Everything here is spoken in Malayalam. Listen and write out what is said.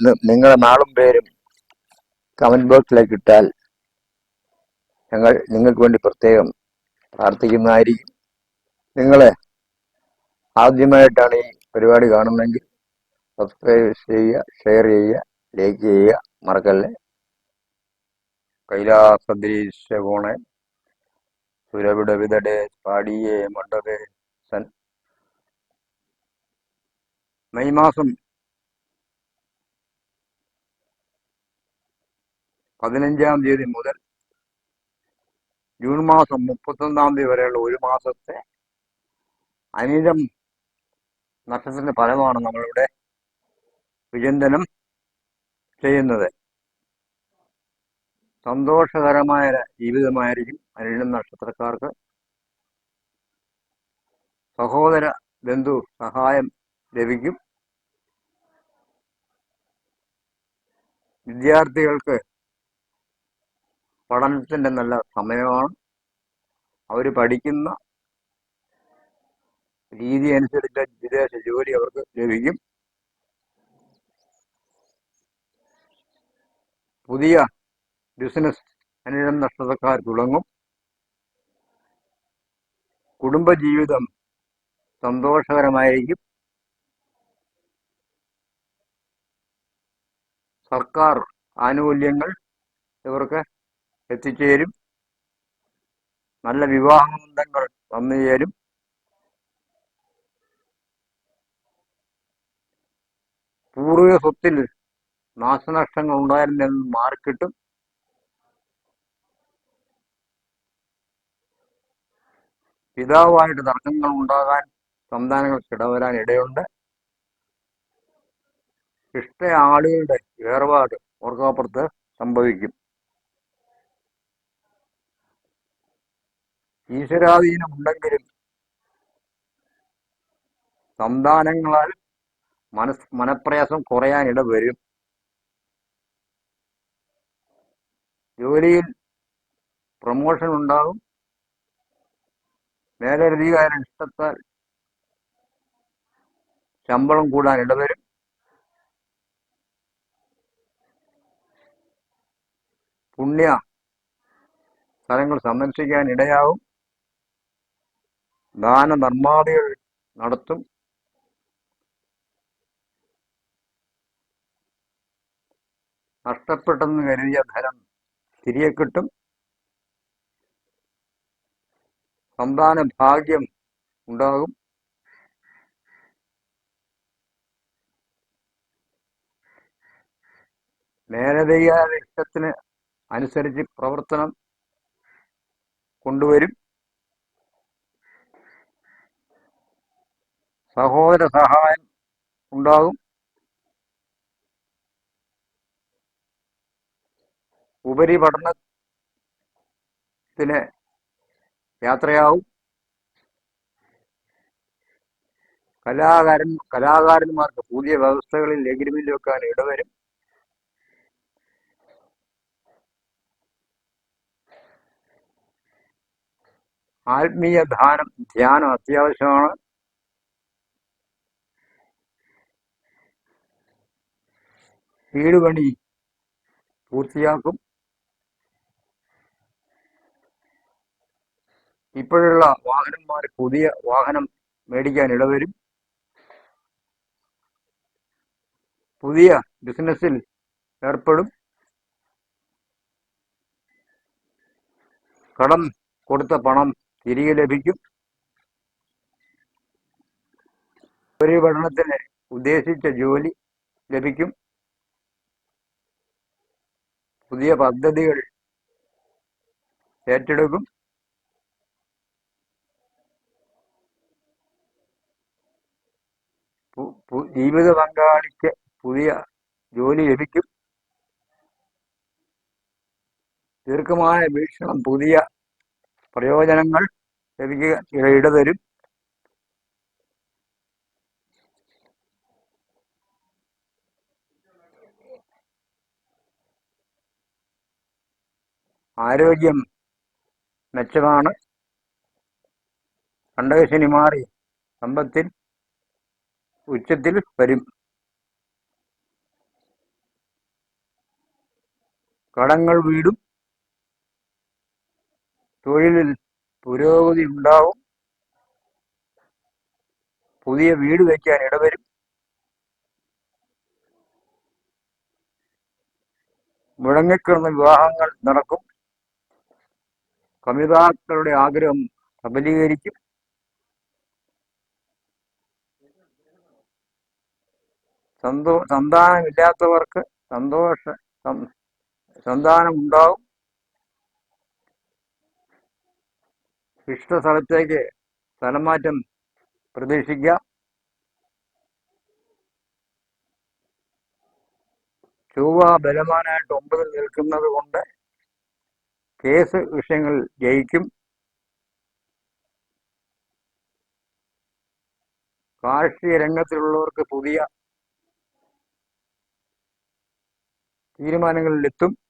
നിങ്ങളുടെ നാളും പേരും കമന്റ് ബോക്സിലേക്ക് ഇട്ടാൽ ഞങ്ങൾ നിങ്ങൾക്ക് വേണ്ടി പ്രത്യേകം പ്രാർത്ഥിക്കുന്നതായിരിക്കും. നിങ്ങൾ ആദ്യമായിട്ടാണ് ഈ പരിപാടി കാണുന്നതെങ്കിൽ സബ്സ്ക്രൈബ് ചെയ്യുക ഷെയർ ചെയ്യുക ലൈക്ക് ചെയ്യുക. മറക്കല്ലേ? കൈലാസദീശ കോണെ സുരവിട വിതടെ പാടിയേ മണ്ഡപേ സൻ. മെയ് മാസം പതിനഞ്ചാം തീയതി മുതൽ ജൂൺ മാസം മുപ്പത്തൊന്നാം തീയതി വരെയുള്ള ഒരു മാസത്തെ അനിതം നക്ഷത്രത്തിന്റെ ഫലമാണ് നമ്മളിവിടെ വിചിന്തനം ചെയ്യുന്നത്. സന്തോഷകരമായ ജീവിതമായിരിക്കും അനിഴം നക്ഷത്രക്കാർക്ക്. സഹോദര ബന്ധു സഹായം ലഭിക്കും. വിദ്യാർത്ഥികൾക്ക് പഠനത്തിന്റെ നല്ല സമയമാണ്. അവർ പഠിക്കുന്ന രീതി അനുസരിച്ച വിദേശ ജോലി അവർക്ക് ലഭിക്കും. പുതിയ ബിസിനസ് അനിഴം നഷ്ടക്കാർ തുടങ്ങും. കുടുംബജീവിതം സന്തോഷകരമായിരിക്കും. സർക്കാർ ആനുകൂല്യങ്ങൾ ഇവർക്ക് എത്തിച്ചേരും. നല്ല വിവാഹബന്ധങ്ങൾ വന്നു ചേരും. പൂർവിക സ്വത്തിൽ നാശനഷ്ടങ്ങൾ ഉണ്ടായിരുന്നെന്ന് മാറിക്കിട്ടും. പിതാവായിട്ട് തർക്കങ്ങൾ ഉണ്ടാകാൻ സന്താനങ്ങൾക്ക് ഇടവരാൻ ഇടയുണ്ട്. ഇഷ്ട ആളുകളുടെ വേർപാട് ഓർക്കാപ്പുറത്ത് സംഭവിക്കും. ഈശ്വരാധീനം ഉണ്ടെങ്കിലും സന്താനങ്ങളാൽ മനസ് മനപ്രയാസം കുറയാനിട വരും. ജോലിയിൽ പ്രൊമോഷൻ ഉണ്ടാകും മേലധികാരം ഇഷ്ടത്താൽ ശമ്പളം കൂടാൻ ഇടവരും പുണ്യ സ്ഥലങ്ങൾ സന്ദർശിക്കാൻ ഇടയാവും. ദാനധർമാദികൾ നടത്തും. നഷ്ടപ്പെട്ടെന്ന് കരുതിയ ധനം തിരികെ കിട്ടും. സന്താന ഭാഗ്യം ഉണ്ടാകും. മേലധികാര ഇഷ്ടത്തിന് അനുസരിച്ച് പ്രവർത്തനം കൊണ്ടുവരും. സഹോദര സഹായം ഉണ്ടാകും. ഉപരിപഠനത്തിന് യാത്രയാവും കലാകാരൻ കലാകാരന്മാർക്ക് പുതിയ വ്യവസ്ഥകളിൽ എഗ്രിമെന്റ് വെക്കാൻ ഇടവരും. ആത്മീയ ധാനം ധ്യാനം അത്യാവശ്യമാണ്. വീട് പണി പൂർത്തിയാക്കും. ഇപ്പോഴുള്ള വാഹനന്മാർ പുതിയ വാഹനം മേടിക്കാൻ ഇടവരും. പുതിയ ബിസിനസ്സിൽ ഏർപ്പെടും. കടം കൊടുത്ത പണം തിരികെ ലഭിക്കും. ഒരു ഉപരിപഠനത്തിന് ഉദ്ദേശിച്ച ജോലി ലഭിക്കും. പുതിയ പദ്ധതികൾ ഏറ്റെടുക്കും. ജീവിത പങ്കാളിക്ക് പുതിയ ജോലി ലഭിക്കും. ദീർഘമായ വീക്ഷണം പുതിയ പ്രയോജനങ്ങൾ ലഭിക്കുക ഇടതരും. ആരോഗ്യം മെച്ചമാണ്. കണ്ടകശനി മാറി സമ്പത്തിൽ ഉച്ചത്തിൽ വരും. കടങ്ങൾ വീടും തൊഴിലിൽ പുരോഗതി ഉണ്ടാവും. പുതിയ വീട് വയ്ക്കാൻ ഇടവരും. മുഴങ്ങിക്കിടന്ന വിവാഹങ്ങൾ നടക്കും. കമിതാക്കളുടെ ആഗ്രഹം സബലീകരിക്കും സന്തോ സന്താനമില്ലാത്തവർക്ക് സന്തോഷ സന്താനം ഉണ്ടാവും ഇഷ്ട സ്ഥലത്തേക്ക് സ്ഥലമാറ്റം പ്രതീക്ഷിക്കാം ചൊവ്വ ബലവാനായിട്ട് ഒമ്പതിൽ നിൽക്കുന്നത് കൊണ്ട് കേസ് വിഷയങ്ങൾ ജയിക്കും. കാർഷിക രംഗത്തിലുള്ളവർക്ക് പുതിയ തീരുമാനങ്ങളിലെത്തും.